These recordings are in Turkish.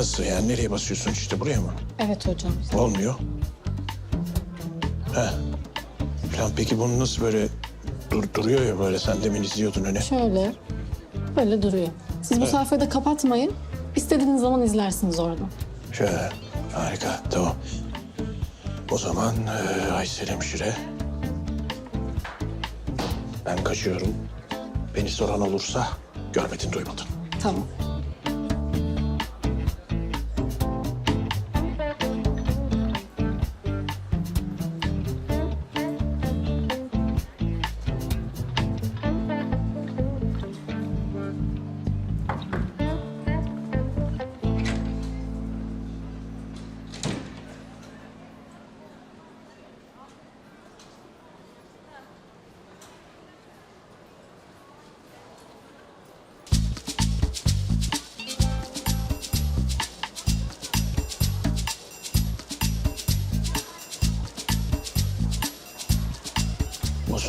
Nasıl yani? Nereye basıyorsun işte buraya mı? Evet hocam. Olmuyor. He. Falan peki bunu nasıl böyle dur, duruyor ya böyle sen demin izliyordun öne. Şöyle, böyle duruyor. Siz bu Evet. sayfayı da kapatmayın. İstediğiniz zaman izlersiniz oradan. Şöyle. Harika. Tamam. O zaman e, Aysel hemşire. Ben kaçıyorum. Beni soran olursa görmedin duymadın. Tamam.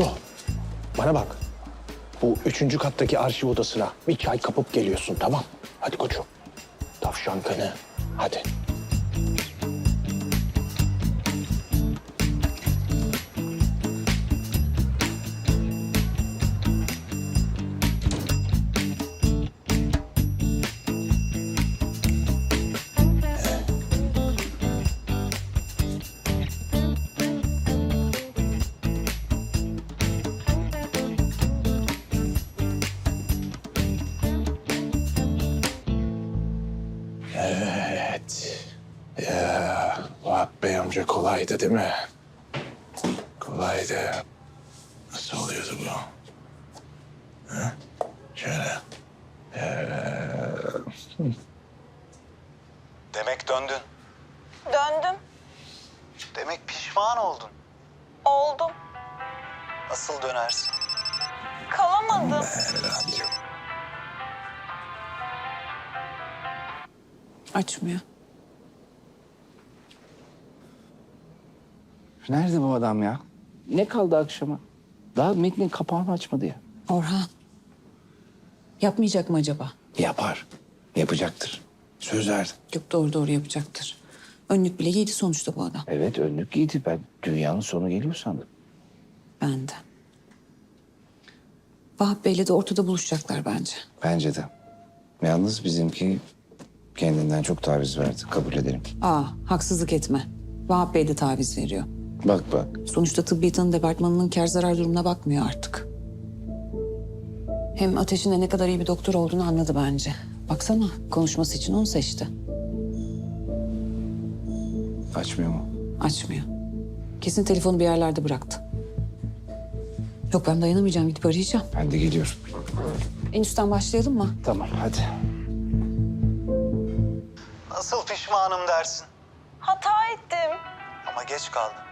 Muzo, bana bak. Bu üçüncü kattaki arşiv odasına bir çay kapıp geliyorsun tamam? Hadi koçum. Tavşan kanı. Hadi. Ya Vahap Bey amca kolaydı değil mi? Kolaydı. Nasıl oluyordu bu? Ha? Şöyle. Demek döndün. Döndüm. Demek pişman oldun. Oldum. Nasıl dönersin? Kalamadım. Radyo. Açmıyor. Nerede bu adam ya? Ne kaldı akşama? Daha metnin kapağını açmadı ya. Orhan. Yapmayacak mı acaba? Yapar. Yapacaktır. Söz verdim. Yok doğru doğru yapacaktır. Önlük bile giydi sonuçta bu adam. Evet önlük giydi. Ben dünyanın sonu geliyor sandım. Ben de. Vahap Bey'le de ortada buluşacaklar bence. Bence de. Yalnız bizimki kendinden çok taviz verdi. Kabul ederim. Aa haksızlık etme. Vahap Bey de taviz veriyor. Bak bak. Sonuçta tıbbiyetin departmanının kar zarar durumuna bakmıyor artık. Hem Ateş'in de ne kadar iyi bir doktor olduğunu anladı bence. Baksana konuşması için onu seçti. Açmıyor mu? Açmıyor. Kesin telefonu bir yerlerde bıraktı. Yok ben dayanamayacağım gidip arayacağım. Ben de geliyorum. En üstten başlayalım mı? Tamam hadi. Nasıl pişmanım dersin. Hata ettim. Ama geç kaldın.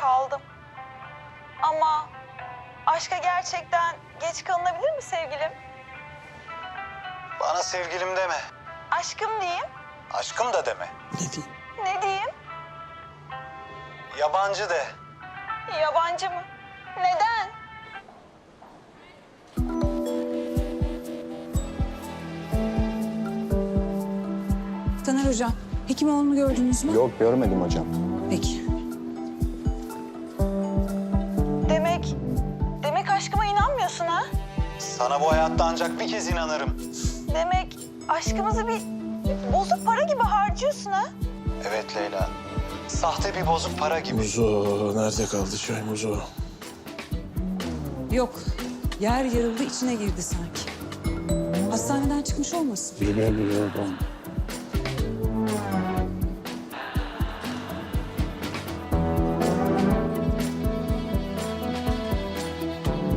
Kaldım. Ama aşka gerçekten geç kalınabilir mi sevgilim? Bana sevgilim deme. Aşkım diyeyim. Aşkım da deme. Ne diyeyim? Ne diyeyim? Yabancı de. Yabancı mı? Neden? Taner Hocam, Hekimoğlu'nu gördünüz mü? Yok görmedim hocam. Peki. Sana bu hayatta ancak bir kez inanırım. Demek aşkımızı bir bozuk para gibi harcıyorsun ha? Evet Leyla. Sahte bir bozuk para gibi. Muzo nerede kaldı çay Muzo? Yok, yer yarıldı içine girdi sanki. Hastaneden çıkmış olmasın? Bilemiyorum.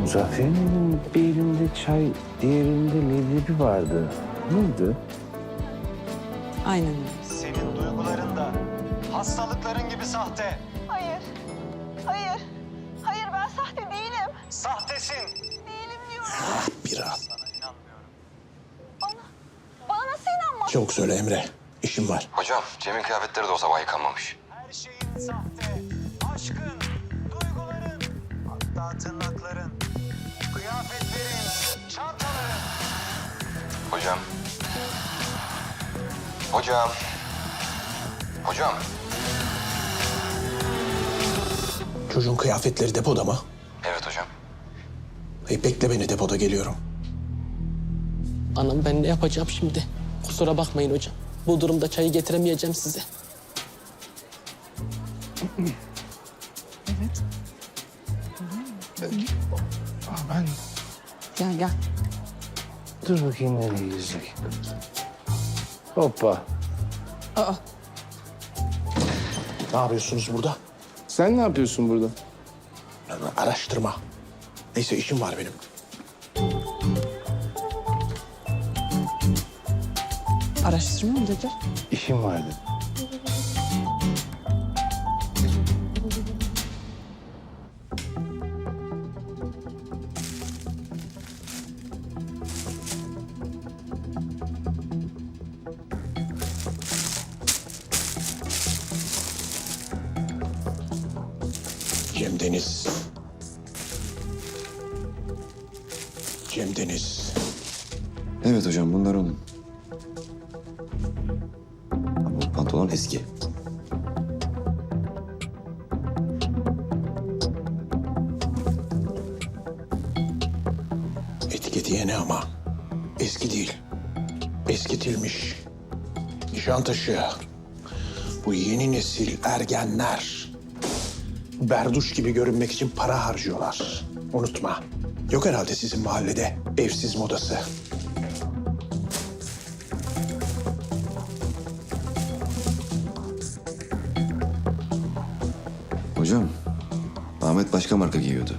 Muzaffer'in bir elinde çay, diğer elinde leblebi vardı. Neydi? Aynen öyle. Senin duyguların da hastalıkların gibi sahte. Hayır. Hayır. Hayır ben sahte değilim. Sahtesin. Değilim diyorum. Biraz. Sana inanmıyorum. Bana, bana nasıl inanmazsın? Çabuk söyle Emre. İşim var. Hocam, Cem'in kıyafetleri de o sabah yıkanmamış. Her şeyin sahte. Aşkın, duyguların, hatta tırnakların, kıyafetlerin, çantaların. Hocam, Hocam. Hocam. Çocuğun kıyafetleri depoda mı? Evet hocam. Hey, bekle beni depoda geliyorum. Anam ben ne yapacağım şimdi? Kusura bakmayın hocam. Bu durumda çayı getiremeyeceğim size. Gel gel. Dur bakayım nereye gidecek. Hoppa. Ne yapıyorsunuz burada? Sen ne yapıyorsun burada? Araştırma. Neyse işim var benim. Araştırma mı dedi? İşim vardı. Cem Deniz. Cem Deniz. Evet hocam bunlar onun. Ama bu pantolon eski. Etiketi yeni ama eski değil. Eskitilmiş. Nişantaşı. Bu yeni nesil ergenler. Berduş gibi görünmek için para harcıyorlar. Unutma. Yok herhalde sizin mahallede evsiz modası. Hocam Ahmet başka marka giyiyordu.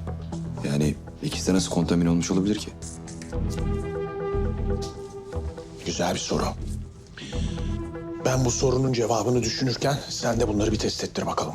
Yani ikisi de nasıl kontamin olmuş olabilir ki? Güzel bir soru. Ben bu sorunun cevabını düşünürken sen de bunları bir test ettir bakalım.